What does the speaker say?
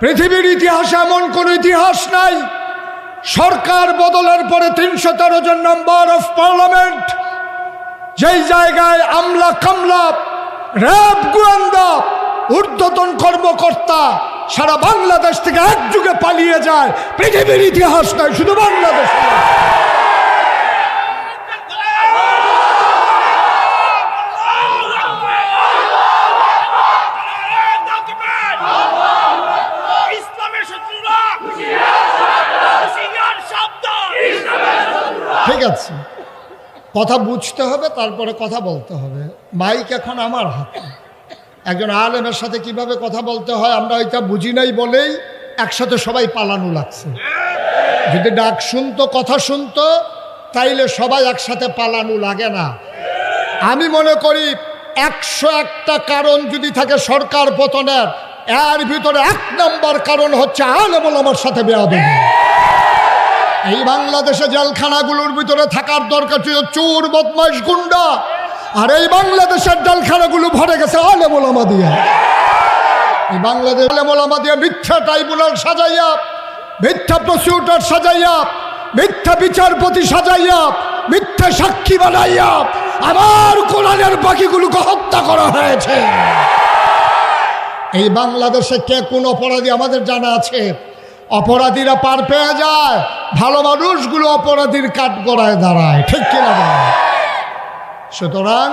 পৃথিবীর ইতিহাসে এমন কোন ইতিহাস নাই সরকার বদলের পরে তিনশো তেরো জন নম্বর অফ পার্লামেন্ট, যেই জায়গায় আমলা কামলা, র্যাব গোয়েন্দা, ঊর্ধ্বতন কর্মকর্তা সারা বাংলাদেশ থেকে একযুগে পালিয়ে যায় পৃথিবীর ইতিহাস নয় শুধু বাংলাদেশ। আছে কথা বুঝতে হবে, তারপরে কথা বলতে হবে। মাইক এখন আমার হাতে। একজন আলেমের সাথে কীভাবে কথা বলতে হয়, আমরা ওইটা বুঝি নাই বলেই একসাথে সবাই পালানো লাগছে। যদি ডাক শুনতো, কথা শুনতো, তাইলে সবাই একসাথে পালানো লাগে না। আমি মনে করি একশো একটা কারণ যদি থাকে সরকার পতনের, এর ভিতরে এক নম্বর কারণ হচ্ছে আলেমুল আমার সাথে বেয়াদবি। এই বাংলাদেশে জেলখানাগুলোর ভিতরে থাকার দরকার ছিল চোর, বদমাইশ, গুন্ডা। আর এই বাংলাদেশের জেলখানাগুলো ভরে গেছে আলেমোলামা দিয়া এই বাংলাদেশ আলেমোলামা দিয়া মিথ্যা ট্রাইব্যুনাল সাজাইয়া, মিথ্যা প্রসিকিউটর সাজাইয়া, মিথ্যা বিচারপতি সাজাইয়া, মিথ্যা সাক্ষী বানাইয়া আমার কোরআনের বাকিগুলোকে হত্যা করা হয়েছে। এই বাংলাদেশে কে কোন অপরাধী আমাদের জানা আছে? অপরাধীরা পার পেয়ে যায় ভালো মানুষগুলো অপরাধীর কাঠ গড়ায় দাঁড়ায় ঠিক কিনা? সুতরাং